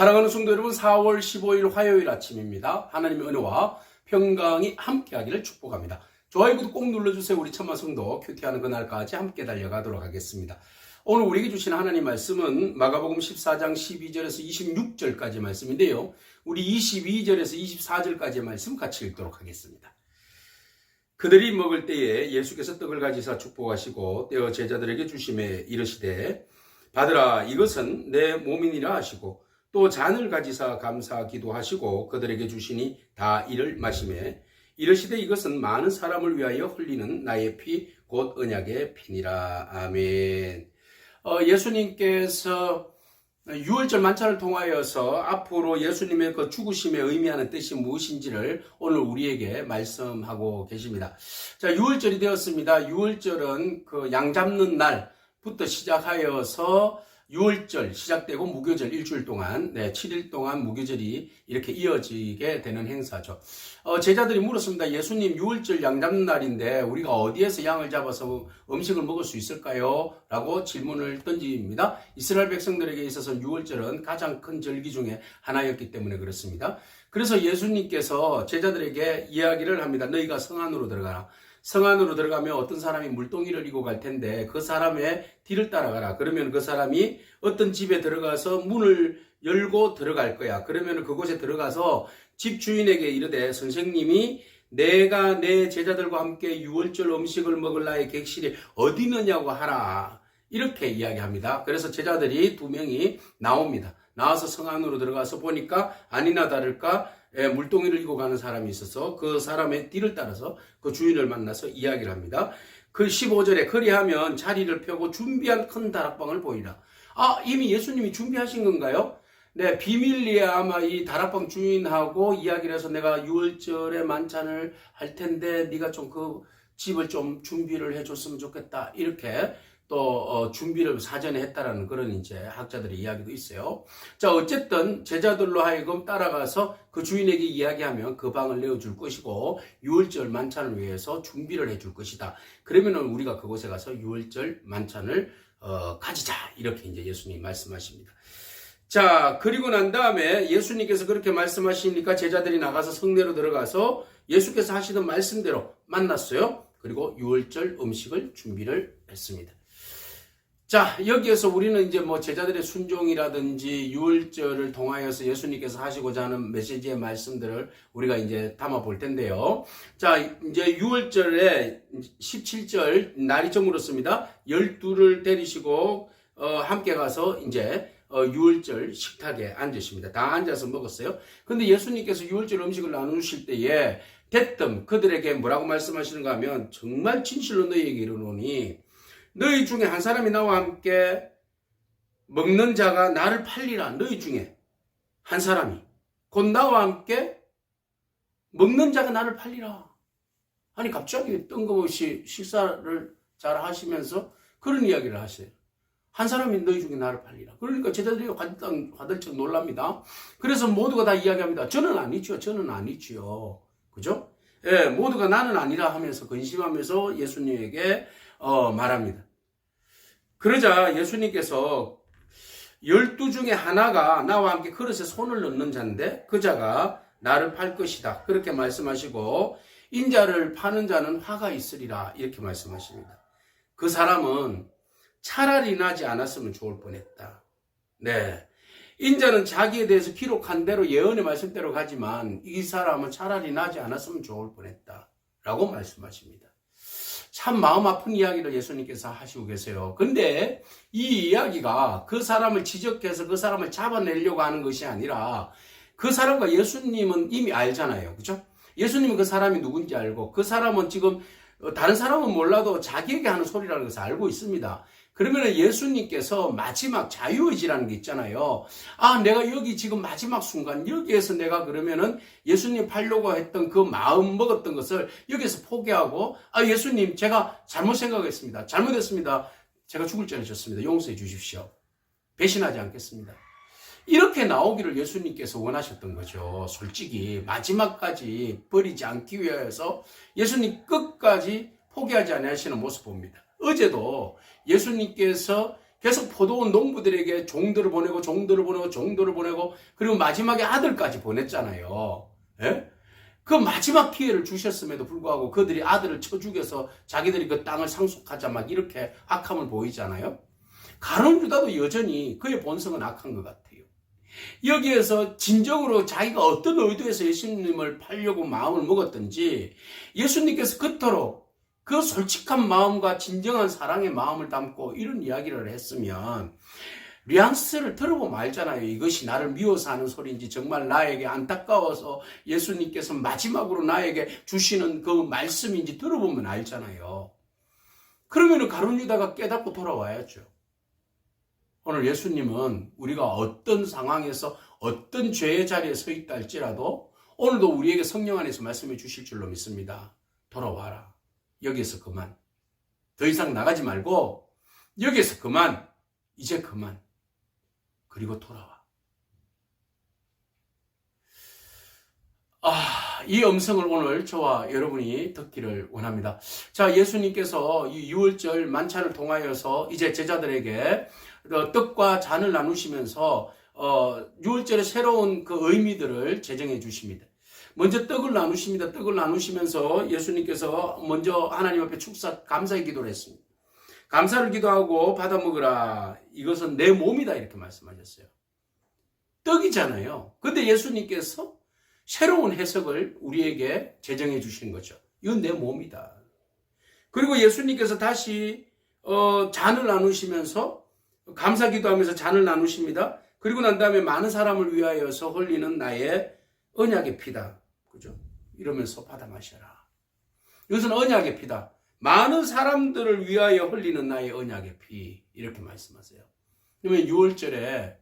사랑하는 성도 여러분, 4월 15일 화요일 아침입니다. 하나님의 은혜와 평강이 함께하기를 축복합니다. 좋아요, 구독 꼭 눌러주세요. 우리 천만 성도 큐티하는 그날까지 함께 달려가도록 하겠습니다. 오늘 우리에게 주신 하나님 말씀은 마가복음 14장 12절에서 26절까지 말씀인데요. 우리 22절에서 24절까지의 말씀 같이 읽도록 하겠습니다. 그들이 먹을 때에 예수께서 떡을 가지사 축복하시고 떼어 제자들에게 주심에 이르시되 받으라 이것은 내 몸이니라 하시고 또 잔을 가지사 감사 기도하시고 그들에게 주시니 다 이를 마심에 이르시되 이것은 많은 사람을 위하여 흘리는 나의 피 곧 언약의 피니라 아멘. 어, 예수님께서 유월절 만찬을 통하여서 앞으로 예수님의 그 죽으심에 의미하는 뜻이 무엇인지를 오늘 우리에게 말씀하고 계십니다. 자, 유월절이 되었습니다. 유월절은 그 양 잡는 날부터 시작하여서 6월절 시작되고 무교절 일주일 동안, 네, 7일 동안 무교절이 이렇게 이어지게 되는 행사죠. 어, 제자들이 물었습니다. 예수님 6월절 양 잡는 날인데 우리가 어디에서 양을 잡아서 음식을 먹을 수 있을까요? 라고 질문을 던집니다. 이스라엘 백성들에게 있어서 6월절은 가장 큰 절기 중에 하나였기 때문에 그렇습니다. 그래서 예수님께서 제자들에게 이야기를 합니다. 너희가 성 안으로 들어가라. 성 안으로 들어가면 어떤 사람이 물동이를 이고 갈 텐데 그 사람의 뒤를 따라가라. 그러면 그 사람이 어떤 집에 들어가서 문을 열고 들어갈 거야. 그러면 그곳에 들어가서 집 주인에게 이르되 선생님이 내가 내 제자들과 함께 유월절 음식을 먹을 나의 객실이 어디 있느냐고 하라. 이렇게 이야기합니다. 그래서 제자들이 두 명이 나옵니다. 나와서 성 안으로 들어가서 보니까 아니나 다를까 예, 물동이를 이고 가는 사람이 있어서 그 사람의 뒤를 따라서 그 주인을 만나서 이야기를 합니다. 그 15절에 그리하면 자리를 펴고 준비한 큰 다락방을 보이라. 아, 이미 예수님이 준비하신 건가요? 네, 비밀리에 아마 이 다락방 주인하고 이야기를 해서 내가 6월절에 만찬을 할 텐데 네가 좀 그 집을 좀 준비를 해줬으면 좋겠다. 이렇게 또 어, 준비를 사전에 했다라는 그런 이제 학자들의 이야기도 있어요. 자 어쨌든 제자들로 하여금 따라가서 그 주인에게 이야기하면 그 방을 내어줄 것이고 6월절 만찬을 위해서 준비를 해줄 것이다. 그러면은 우리가 그곳에 가서 6월절 만찬을 어, 가지자 이렇게 이제 예수님 말씀하십니다. 자 그리고 난 다음에 예수님께서 그렇게 말씀하시니까 제자들이 나가서 성내로 들어가서 예수께서 하시던 말씀대로 만났어요. 그리고 6월절 음식을 준비를 했습니다. 자, 여기에서 우리는 이제 뭐 제자들의 순종이라든지 유월절을 통하여서 예수님께서 하시고자 하는 메시지의 말씀들을 우리가 이제 담아 볼 텐데요. 자, 이제 유월절에 17절 날이 저물었습니다. 12를 데리시고 어, 함께 가서 이제 어, 유월절 식탁에 앉으십니다. 다 앉아서 먹었어요. 근데 예수님께서 유월절 음식을 나누실 때에 대뜸 그들에게 뭐라고 말씀하시는가 하면 정말 진실로 너희에게 이르노니 너희 중에 한 사람이 나와 함께 먹는 자가 나를 팔리라. 너희 중에 한 사람이 곧 나와 함께 먹는 자가 나를 팔리라. 아니 갑자기 뜬금없이 식사를 잘 하시면서 그런 이야기를 하세요. 한 사람이 너희 중에 나를 팔리라. 그러니까 제자들이 화들짝, 화들짝 놀랍니다. 그래서 모두가 다 이야기합니다. 저는 아니죠. 저는 아니지요. 그죠? 예, 모두가 나는 아니라 하면서 근심하면서 예수님에게 어, 말합니다. 그러자 예수님께서 열두 중에 하나가 나와 함께 그릇에 손을 넣는 자인데 그 자가 나를 팔 것이다. 그렇게 말씀하시고 인자를 파는 자는 화가 있으리라 이렇게 말씀하십니다. 그 사람은 차라리 나지 않았으면 좋을 뻔했다. 네. 인자는 자기에 대해서 기록한 대로 예언의 말씀대로 가지만 이 사람은 차라리 나지 않았으면 좋을 뻔했다. 라고 말씀하십니다. 참 마음 아픈 이야기를 예수님께서 하시고 계세요. 근데 이 이야기가 그 사람을 지적해서 그 사람을 잡아내려고 하는 것이 아니라 그 사람과 예수님은 이미 알잖아요. 그죠? 예수님은 그 사람이 누군지 알고 그 사람은 지금 다른 사람은 몰라도 자기에게 하는 소리라는 것을 알고 있습니다. 그러면 예수님께서 마지막 자유의지라는 게 있잖아요. 아, 내가 여기 지금 마지막 순간, 여기에서 내가 그러면은 예수님 팔려고 했던 그 마음 먹었던 것을 여기서 포기하고, 아, 예수님, 제가 잘못 생각했습니다. 잘못했습니다. 제가 죽을 죄를 졌습니다. 용서해 주십시오. 배신하지 않겠습니다. 이렇게 나오기를 예수님께서 원하셨던 거죠. 솔직히 마지막까지 버리지 않기 위해서 예수님 끝까지 포기하지 않으시는 모습 봅니다. 어제도 예수님께서 계속 포도원 농부들에게 종들을 보내고 종들을 보내고 종들을 보내고 그리고 마지막에 아들까지 보냈잖아요. 예? 그 마지막 기회를 주셨음에도 불구하고 그들이 아들을 쳐 죽여서 자기들이 그 땅을 상속하자 막 이렇게 악함을 보이잖아요. 가론 유다도 여전히 그의 본성은 악한 것 같아요. 여기에서 진정으로 자기가 어떤 의도에서 예수님을 팔려고 마음을 먹었든지 예수님께서 그토록 그 솔직한 마음과 진정한 사랑의 마음을 담고 이런 이야기를 했으면 뉘앙스를 들어보면 알잖아요. 이것이 나를 미워서 하는 소리인지 정말 나에게 안타까워서 예수님께서 마지막으로 나에게 주시는 그 말씀인지 들어보면 알잖아요. 그러면 가룟 유다가 깨닫고 돌아와야죠. 오늘 예수님은 우리가 어떤 상황에서 어떤 죄의 자리에 서 있다 할지라도 오늘도 우리에게 성령 안에서 말씀해 주실 줄로 믿습니다. 돌아와라. 여기에서 그만. 더 이상 나가지 말고 여기에서 그만. 이제 그만. 그리고 돌아와. 아, 이 음성을 오늘 저와 여러분이 듣기를 원합니다. 자, 예수님께서 이 6월절 만찬을 통하여서 이제 제자들에게 어, 떡과 잔을 나누시면서 어, 6월절의 새로운 그 의미들을 제정해 주십니다. 먼저 떡을 나누십니다. 떡을 나누시면서 예수님께서 먼저 하나님 앞에 축사 감사의 기도를 했습니다. 감사를 기도하고 받아 먹으라. 이것은 내 몸이다 이렇게 말씀하셨어요. 떡이잖아요. 근데 예수님께서 새로운 해석을 우리에게 제정해 주신 거죠. 이건 내 몸이다. 그리고 예수님께서 다시 어, 잔을 나누시면서 감사 기도하면서 잔을 나누십니다. 그리고 난 다음에 많은 사람을 위하여서 흘리는 나의 언약의 피다. 그죠? 이러면서 받아 마셔라. 이것은 언약의 피다. 많은 사람들을 위하여 흘리는 나의 언약의 피. 이렇게 말씀하세요. 그러면 6월절에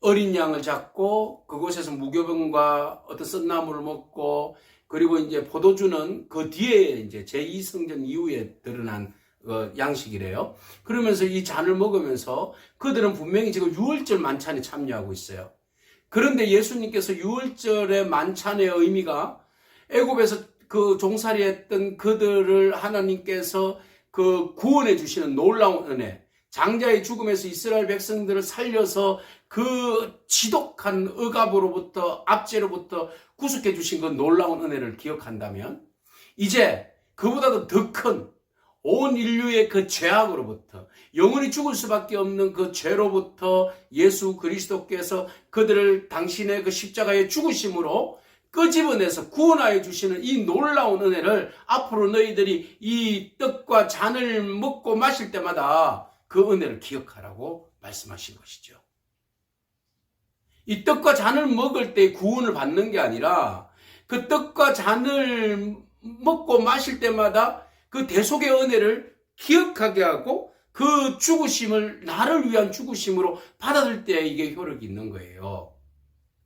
어린 양을 잡고 그곳에서 무교병과 어떤 썬나무를 먹고 그리고 이제 포도주는 그 뒤에 이제 제2성전 이후에 드러난 어, 양식이래요. 그러면서 이 잔을 먹으면서 그들은 분명히 지금 6월절 만찬에 참여하고 있어요. 그런데 예수님께서 6월절의 만찬의 의미가 애굽에서 그 종살이 했던 그들을 하나님께서 그 구원해 주시는 놀라운 은혜, 장자의 죽음에서 이스라엘 백성들을 살려서 그 지독한 억압으로부터 압제로부터 구속해 주신 그 놀라운 은혜를 기억한다면 이제 그보다도 더 큰 온 인류의 그 죄악으로부터 영원히 죽을 수밖에 없는 그 죄로부터 예수 그리스도께서 그들을 당신의 그 십자가의 죽으심으로 끄집어내서 구원하여 주시는 이 놀라운 은혜를 앞으로 너희들이 이 떡과 잔을 먹고 마실 때마다 그 은혜를 기억하라고 말씀하신 것이죠. 이 떡과 잔을 먹을 때 구원을 받는 게 아니라 그 떡과 잔을 먹고 마실 때마다 그 대속의 은혜를 기억하게 하고 그 죽으심을 나를 위한 죽으심으로 받아들일 때 이게 효력이 있는 거예요.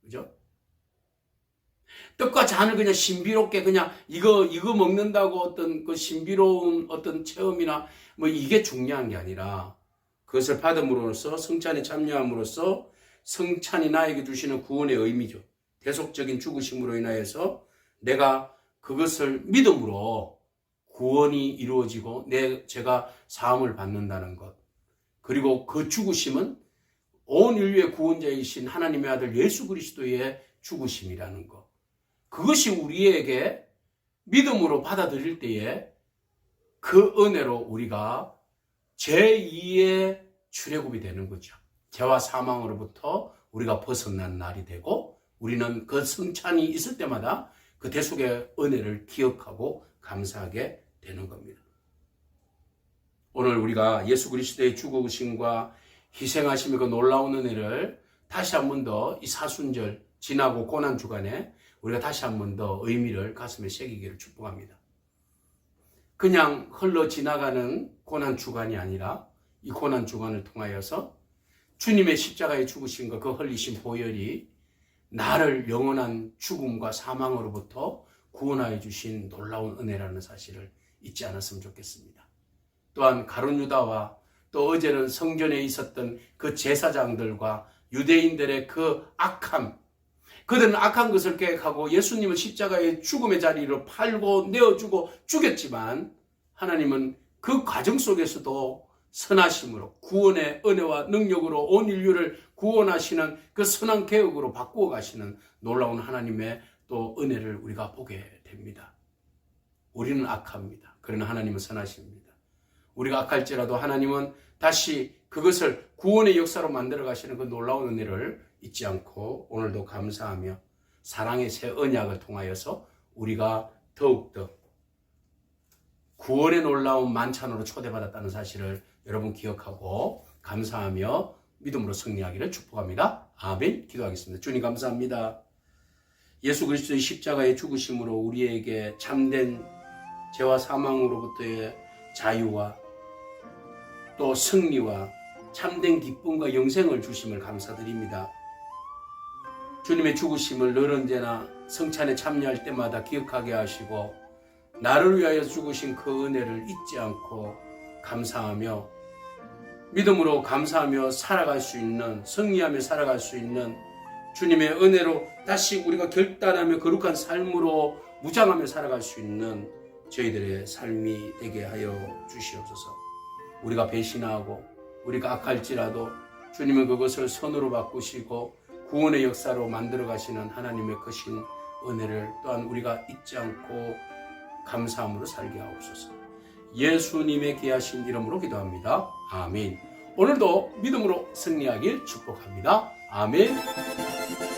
그죠? 떡과 잔을 그냥 신비롭게 그냥 이거 이거 먹는다고 어떤 그 신비로운 어떤 체험이나 뭐 이게 중요한 게 아니라 그것을 받음으로써 성찬에 참여함으로써 성찬이 나에게 주시는 구원의 의미죠. 대속적인 죽으심으로 인하여서 내가 그것을 믿음으로 구원이 이루어지고 내 제가 사함을 받는다는 것. 그리고 그 죽으심은 온 인류의 구원자이신 하나님의 아들 예수 그리스도의 죽으심이라는 것. 그것이 우리에게 믿음으로 받아들일 때에 그 은혜로 우리가 제2의 출애굽이 되는 거죠. 죄와 사망으로부터 우리가 벗어난 날이 되고 우리는 그 성찬이 있을 때마다 그 대속의 은혜를 기억하고 감사하게 되는 겁니다. 오늘 우리가 예수 그리스도의 죽으심과 희생하심의 그 놀라운 은혜를 다시 한 번 더 이 사순절 지나고 고난 주간에 우리가 다시 한 번 더 의미를 가슴에 새기기를 축복합니다. 그냥 흘러 지나가는 고난 주간이 아니라 이 고난 주간을 통하여서 주님의 십자가에 죽으신 것, 그 흘리신 보혈이 나를 영원한 죽음과 사망으로부터 구원하여 주신 놀라운 은혜라는 사실을 잊지 않았으면 좋겠습니다. 또한 가룟 유다와 또 어제는 성전에 있었던 그 제사장들과 유대인들의 그 악함, 그들은 악한 것을 계획하고 예수님을 십자가의 죽음의 자리로 팔고 내어주고 죽였지만 하나님은 그 과정 속에서도 선하심으로 구원의 은혜와 능력으로 온 인류를 구원하시는 그 선한 개혁으로 바꾸어 가시는 놀라운 하나님의 또 은혜를 우리가 보게 됩니다. 우리는 악합니다. 그러나 하나님은 선하십니다. 우리가 악할지라도 하나님은 다시 그것을 구원의 역사로 만들어 가시는 그 놀라운 은혜를 잊지 않고 오늘도 감사하며 사랑의 새 언약을 통하여서 우리가 더욱더 구원의 놀라운 만찬으로 초대받았다는 사실을 여러분 기억하고 감사하며 믿음으로 승리하기를 축복합니다. 아멘. 기도하겠습니다. 주님 감사합니다. 예수 그리스도의 십자가의 죽으심으로 우리에게 참된 죄와 사망으로부터의 자유와 또 승리와 참된 기쁨과 영생을 주심을 감사드립니다. 주님의 죽으심을 늘 언제나 성찬에 참여할 때마다 기억하게 하시고 나를 위하여 죽으신 그 은혜를 잊지 않고 감사하며 믿음으로 감사하며 살아갈 수 있는 승리하며 살아갈 수 있는 주님의 은혜로 다시 우리가 결단하며 거룩한 삶으로 무장하며 살아갈 수 있는 저희들의 삶이 되게 하여 주시옵소서. 우리가 배신하고 우리가 악할지라도 주님은 그것을 선으로 바꾸시고 구원의 역사로 만들어 가시는 하나님의 크신 은혜를 또한 우리가 잊지 않고 감사함으로 살게 하옵소서. 예수님의 귀하신 이름으로 기도합니다. 아멘. 오늘도 믿음으로 승리하길 축복합니다. 아멘.